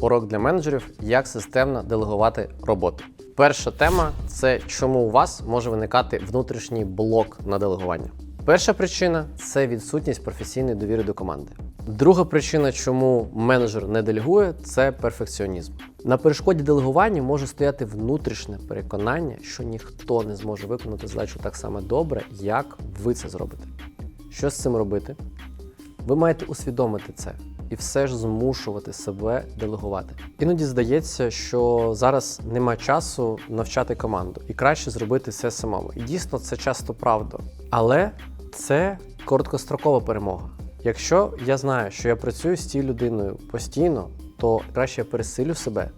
урок для менеджерів, як системно делегувати роботу. Перша тема це чому у вас може виникати внутрішній блок на делегування. Перша причина це відсутність професійної довіри до команди. Друга причина, чому менеджер не делегує, це перфекціонізм. На перешкоді делегування може стояти внутрішнє переконання, що ніхто не зможе виконати задачу так само добре, як ви це зробите. Що з цим робити? Ви маєте усвідомити це і все ж змушувати себе делегувати. Іноді здається, що зараз нема часу навчати команду, і краще зробити все самому. І дійсно це часто правда. Але це короткострокова перемога. Якщо я знаю, що я працюю з цією людиною постійно, то краще я пересилю себе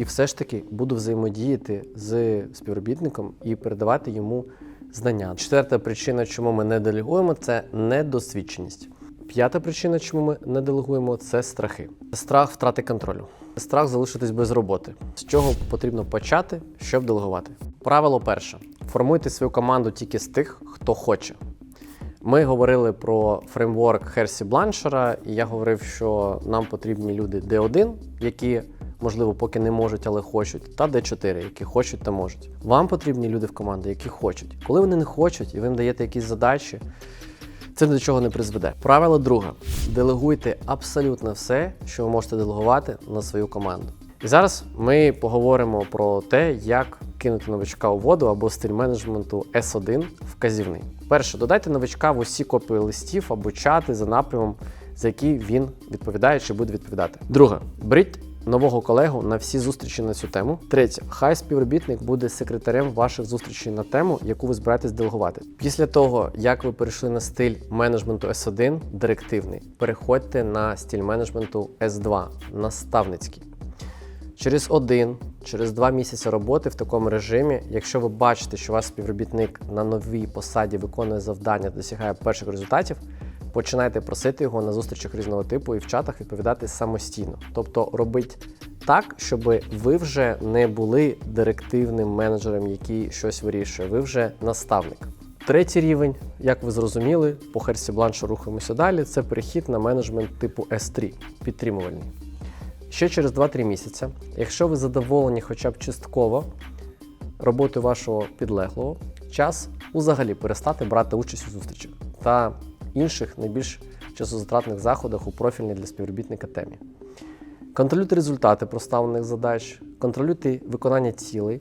і все ж таки буду взаємодіяти з співробітником і передавати йому знання. Четверта причина, чому ми не делегуємо, це недосвідченість. П'ята причина, чому ми не делегуємо, це страхи. Страх втрати контролю, страх залишитись без роботи. З чого потрібно почати, щоб делегувати? Правило перше: формуйте свою команду тільки з тих, хто хоче. Ми говорили про фреймворк Херсі Бланшера, і я говорив, що нам потрібні люди D1, які, можливо, поки не можуть, але хочуть, та D4, які хочуть та можуть. Вам потрібні люди в команді, які хочуть. Коли вони не хочуть, і ви їм даєте якісь задачі, це до чого не призведе. Правило друге: делегуйте абсолютно все, що ви можете делегувати на свою команду. І зараз ми поговоримо про те, як кинути новичка у воду або стиль менеджменту S1 вказівний. Перше, додайте новичка в усі копії листів або чати за напрямом, за який він відповідає чи буде відповідати. Друге, беріть нового колегу на всі зустрічі на цю тему. Третє, хай співробітник буде секретарем ваших зустрічей на тему, яку ви збираєтесь делегувати. Після того, як ви перейшли на стиль менеджменту S1, директивний, переходьте на стиль менеджменту S2, наставницький. Через один, через два місяці роботи в такому режимі, якщо ви бачите, що ваш співробітник на новій посаді виконує завдання, досягає перших результатів, починайте просити його на зустрічах різного типу і в чатах відповідати самостійно. Тобто робіть так, щоб ви вже не були директивним менеджером, який щось вирішує. Ви вже наставник. Третій рівень, як ви зрозуміли, по Херсі Бланшу рухаємося далі. Це перехід на менеджмент типу S3, підтримувальний. Ще через 2-3 місяці, якщо ви задоволені хоча б частково роботою вашого підлеглого, час узагалі перестати брати участь у зустрічах та інших найбільш часозатратних заходах у профільній для співробітника темі. Контролюйте результати проставлених задач, контролюйте виконання цілей,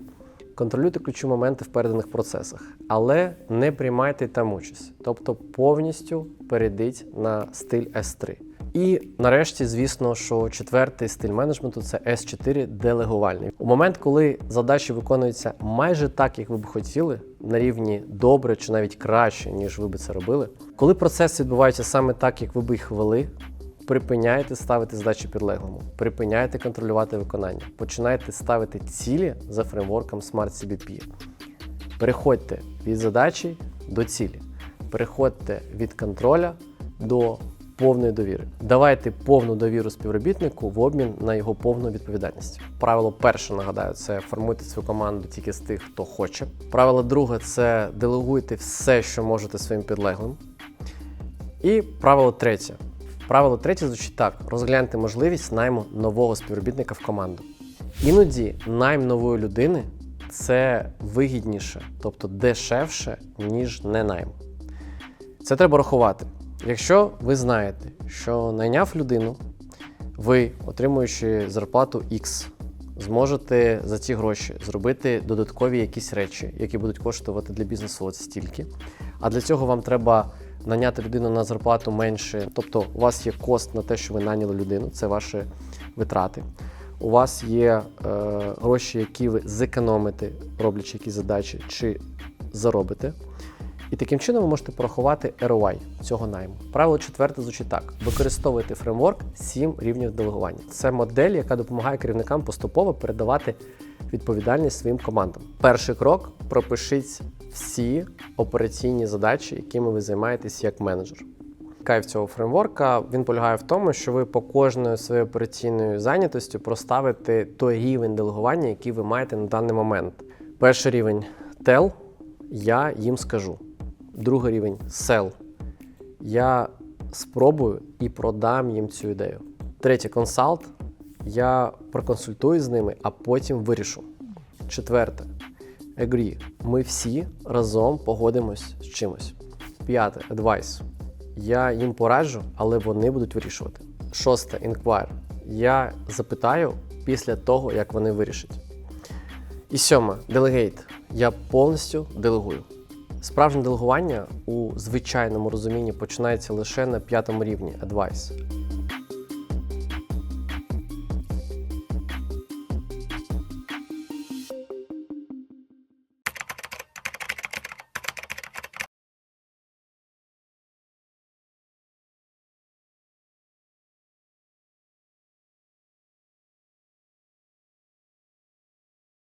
контролюйте ключові моменти в переданих процесах, але не приймайте там участь, тобто повністю перейдіть на стиль S3. І нарешті, звісно, що четвертий стиль менеджменту це S4 делегувальний. У момент, коли задачі виконуються майже так, як ви б хотіли, на рівні добре чи навіть краще, ніж ви би це робили. Коли процес відбувається саме так, як ви б їх вели, припиняйте ставити задачі підлеглому, припиняйте контролювати виконання, починайте ставити цілі за фреймворком Smart CBP. Переходьте від задачі до цілі, переходьте від контроля до повної довіри. Давайте повну довіру співробітнику в обмін на його повну відповідальність. Правило перше нагадаю, це формуйте свою команду тільки з тих, хто хоче. Правило друге це делегуйте все, що можете своїм підлеглим. І правило третє. Правило третє звучить так: розгляньте можливість найму нового співробітника в команду. Іноді найм нової людини це вигідніше, тобто дешевше, ніж не найм. Це треба рахувати. Якщо ви знаєте, що найняв людину, ви, отримуючи зарплату X, зможете за ці гроші зробити додаткові якісь речі, які будуть коштувати для бізнесу от стільки. А для цього вам треба наняти людину на зарплату менше. Тобто, у вас є кост на те, що ви наняли людину, це ваші витрати. У вас є е, гроші, які ви зекономите, роблячи якісь задачі, чи заробите. І таким чином ви можете порахувати ROI цього найму. Правило четверте звучить так: використовуйте фреймворк 7 рівнів делегування. Це модель, яка допомагає керівникам поступово передавати відповідальність своїм командам. Перший крок пропишіть всі операційні задачі, якими ви займаєтесь як менеджер. Кайф цього фреймворка він полягає в тому, що ви по кожною своєю операційною зайнятостю проставите той рівень делегування, який ви маєте на даний момент. Перший рівень tell, я їм скажу. Другий рівень sell. Я спробую і продам їм цю ідею. Третє консалт. Я проконсультую з ними, а потім вирішу. Четверте. Agree. Ми всі разом погодимось з чимось. П'яте. Advice. Я їм пораджу, але вони будуть вирішувати. Шосте. Inquire. Я запитаю після того, як вони вирішать. І сьоме. Delegate. Я повністю делегую. Справжнє делегування у звичайному розумінні починається лише на п'ятому рівні Advice.